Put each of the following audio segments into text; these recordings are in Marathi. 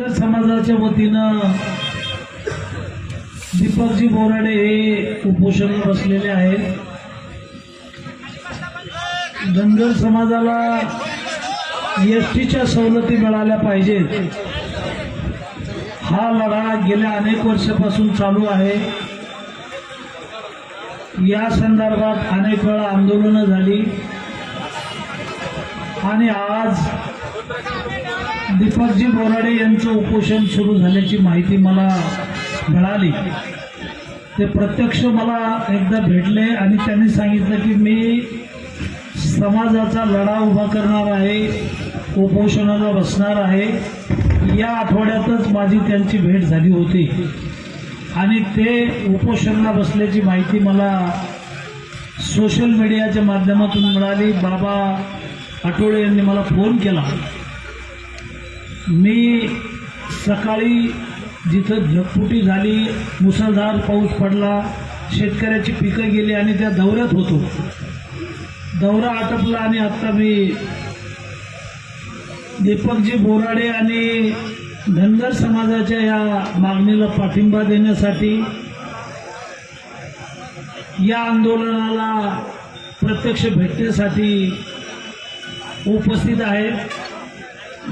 समाजाच्या वतीनं दीपकजी बोराडे हे कुपोषण बसलेले आहेत. धनगर समाजाला एस टीच्या सवलती मिळाल्या पाहिजेत. हा लढा गेल्या अनेक वर्षापासून चालू आहे. या संदर्भात अनेक वेळा आंदोलनं झाली. आणि आज दीपकजी बोराडे यांचं उपोषण सुरू झाल्याची माहिती मला मिळाली. ते प्रत्यक्ष मला एकदा भेटले आणि त्यांनी सांगितलं की मी समाजाचा लढा उभा करणार आहे उपोषणाला बसणार आहे. या आठवड्यातच माझी त्यांची भेट झाली होती. आणि ते उपोषणाला बसल्याची माहिती मला सोशल मीडियाच्या माध्यमातून मिळाली. बाबा आठवडे यांनी मला फोन केला. मी सकाळी जिथं ढगफुटी झाली मुसळधार पाऊस पडला शेतकऱ्याची पिकं गेली आणि त्या दौऱ्यात होतो. दौरा आटपला आणि आत्ता मी दीपकजी बोराडे आणि धनगर समाजाच्या या मागणीला पाठिंबा देण्यासाठी या आंदोलनाला प्रत्यक्ष भेटण्यासाठी उपस्थित आहेत.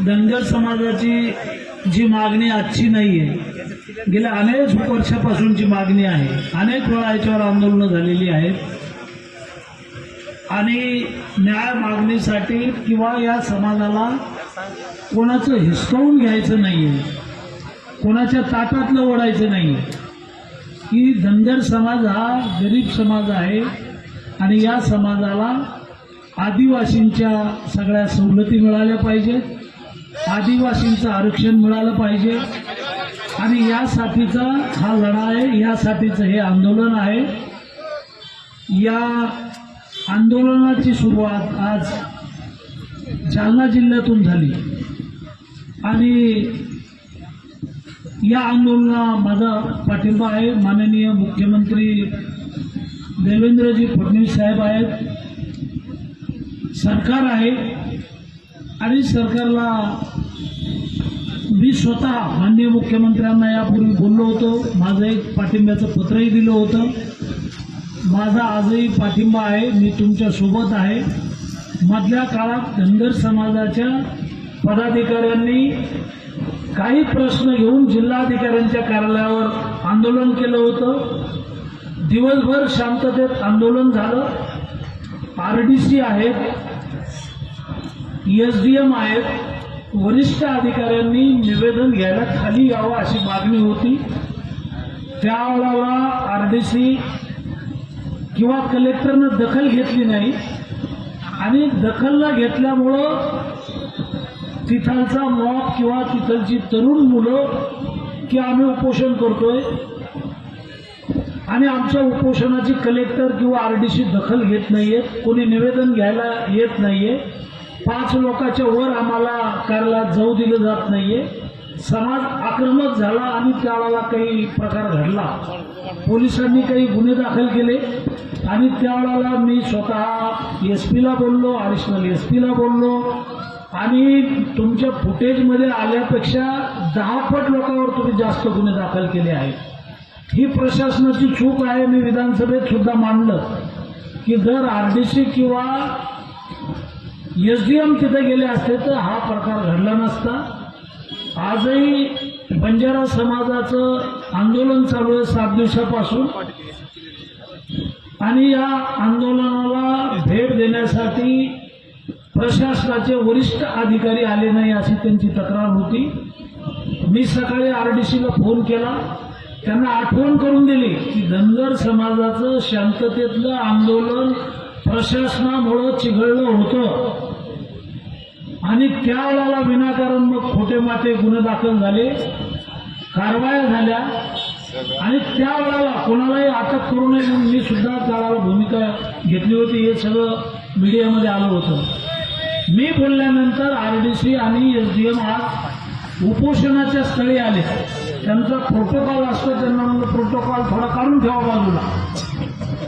धनगर समाजाची जी मागणी आजची नाही आहे गेल्या अनेक वर्षापासूनची मागणी आहे. अनेक वेळा याच्यावर आंदोलनं झालेली आहेत आणि न्याय मागणीसाठी किंवा या समाजाला कोणाचं हिसकावून घ्यायचं नाही आहे कोणाच्या ताटातलं ओढायचं नाही की धनगर समाज हा गरीब समाज आहे. आणि या समाजाला आदिवासींच्या सगळ्या सवलती मिळाल्या पाहिजेत. आदिवासींचं आरक्षण मिळालं पाहिजे. आणि यासाठीचा हा लढा आहे यासाठीचं हे आंदोलन आहे. या आंदोलनाची सुरुवात आज जालना जिल्ह्यातून झाली. आणि या आंदोलना माझा पाठिंबा आहे. माननीय मुख्यमंत्री देवेंद्रजी फडणवीस साहेब आहेत. सरकार आहे आणि सरकारला मी स्वतः माननीय मुख्यमंत्र्यांना यापूर्वी बोललो होतो. माझं एक पाठिंब्याचं पत्रही दिलं होतं. माझा आजही पाठिंबा आहे. मी तुमच्यासोबत आहे. मधल्या काळात धनगर समाजाच्या पदाधिकाऱ्यांनी काही प्रश्न घेऊन जिल्हाधिकाऱ्यांच्या कार्यालयावर आंदोलन केलं होतं. दिवसभर शांततेत आंदोलन झालं. आर डी सी आहेत एसडीएम डी एम आहेत वरिष्ठ अधिकाऱ्यांनी निवेदन घ्यायला खाली यावं अशी मागणी होती. त्यावेळेला आर डी सी किंवा कलेक्टरनं दखल घेतली नाही. आणि दखल न घेतल्यामुळं तिथलचा मॉब किंवा तिथलची तरुण मुलं की आम्ही उपोषण करतोय आणि आमच्या उपोषणाची कलेक्टर किंवा आर डीशी दखल घेत नाहीयेत कोणी निवेदन घ्यायला येत नाहीये. पाच लोकांच्या वर आम्हाला कार्यालयात जाऊ दिलं जात नाहीये. समाज आक्रमक झाला आणि त्यावेळेला काही प्रकार घडला. पोलिसांनी काही गुन्हे दाखल केले आणि त्यावेळेला मी स्वतः एस पीला बोललो ॲडिशनल एस पीला बोललो. आणि तुमच्या फुटेजमध्ये आल्यापेक्षा दहा पट लोकांवर तुम्ही जास्त गुन्हे दाखल केले आहेत. ही प्रशासनाची चूक आहे मी विधानसभेत सुद्धा मांडलं की जर आर डी सी किंवा एस डी एम तिथे गेले असते तर हा प्रकार घडला नसता. आजही बंजारा समाजाचं आंदोलन चालू आहे सात दिवसापासून. आणि या आंदोलनाला भेट देण्यासाठी प्रशासनाचे वरिष्ठ अधिकारी आले नाही अशी त्यांची तक्रार होती. मी सकाळी आर डी सीला फोन केला. त्यांना आठवण करून दिली की धनगर समाजाचं शांततेतलं आंदोलन प्रशासनामुळं चिघळलं होतं. आणि त्यावेळेला विनाकारण मग खोटे माते गुन्हे दाखल झाले कारवाया झाल्या. आणि त्यावेळेला कोणालाही अटक करू नये म्हणून मी सुद्धा त्यावेळेला भूमिका घेतली होती हे सगळं मीडियामध्ये आलं होतं. मी बोलल्यानंतर आर डी सी आणि एस डी एम आज उपोषणाच्या स्थळी आले. त्यांचा प्रोटोकॉल असतो त्यांना म्हणलं प्रोटोकॉल थोडा काढून ठेवा बाजूला.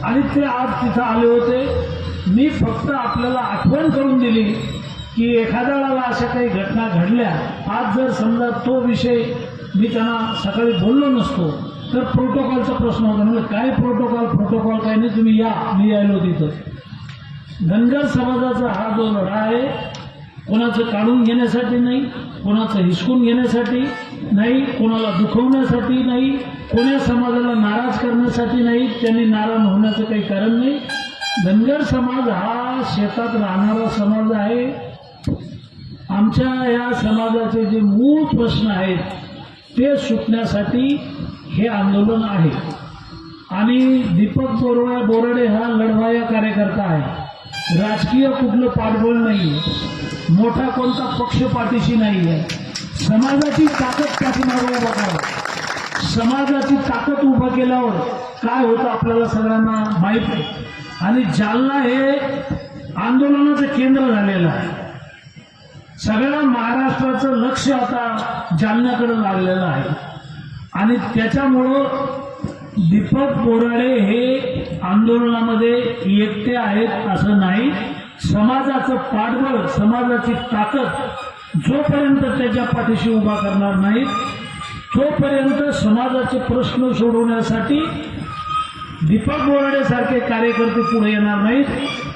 आणि ते आज तिथं आले होते. मी फक्त आपल्याला आठवण करून दिली की एखाद्या वेळेला अशा काही घटना घडल्या. आज जर समजा तो विषय मी त्यांना सकाळी बोललो नसतो तर प्रोटोकॉलचा प्रश्न होता. म्हणजे काय प्रोटोकॉल प्रोटोकॉल काय नाही? तुम्ही या. मी यायलो तिथं. धनगर समाजाचा हा जो लढा आहे कोणाचं काढून घेण्यासाठी नाही कोणाचं हिसकून घेण्यासाठी नाही कोणाला दुखवण्यासाठी नाही कोण्या समाजाला नाराज करण्यासाठी नाही त्यांनी नाराज होण्याचं काही कारण नाही. धनगर समाज हा शेतात राहणारा समाज आहे. आमच्या या समाजाचे जे मूळ प्रश्न आहेत ते सुटण्यासाठी हे आंदोलन आहे. आणि दीपक बोरवा बोराडे हा लढवाया कार्यकर्ता आहे. राजकीय कुठलं पाठबळ नाही मोठा कोणता पक्ष पाठीशी नाही आहे समाजाची ताकद पाठीमागं उभा करा समाजाची ताकद उभं केल्यावर काय होतं आपल्याला सगळ्यांना माहीत आहे आणि जालना हे आंदोलनाचं केंद्र झालेलं आहे. सगळ्या महाराष्ट्राचं लक्ष आता जालन्याकडे लागलेलं आहे. आणि त्याच्यामुळं दीपक बोराडे हे आंदोलनामध्ये एकटे आहेत असं नाही. समाजाचं पाठबळ समाजाची ताकद जोपर्यंत त्याच्या पाठीशी उभा करणार नाहीत तोपर्यंत समाजाचे प्रश्न सोडवण्यासाठी दीपक बोराडेसारखे कार्यकर्ते पुढे येणार नाहीत.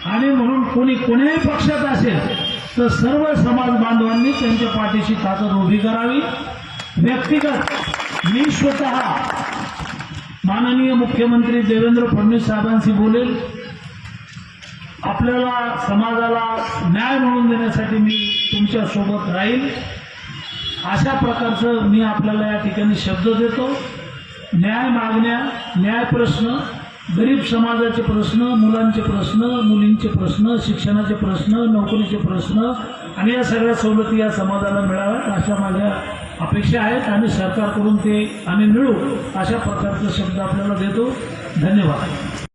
आणि म्हणून कोणी कोण्याही पक्षात असेल तर सर्व समाज बांधवांनी त्यांच्या पाठीशी ताकद उभी करावी. व्यक्तिगत मी स्वतः माननीय मुख्यमंत्री देवेंद्र फडणवीस साहेबांशी बोलेल. आपल्याला समाजाला न्याय मिळवून देण्यासाठी मी तुमच्यासोबत राहील. अशा प्रकारचं मी आपल्याला या ठिकाणी शब्द देतो. न्याय मागण्या न्याय प्रश्न गरीब समाजाचे प्रश्न मुलांचे प्रश्न मुलींचे प्रश्न शिक्षणाचे प्रश्न नोकरीचे प्रश्न आणि या सगळ्या सवलती या समाजाला मिळाव्यात अशा माझ्या अपेक्षा आहेत आणि सरकारकडून ते आम्ही मिळू अशा प्रकारचा शब्द आपल्याला देतो. धन्यवाद.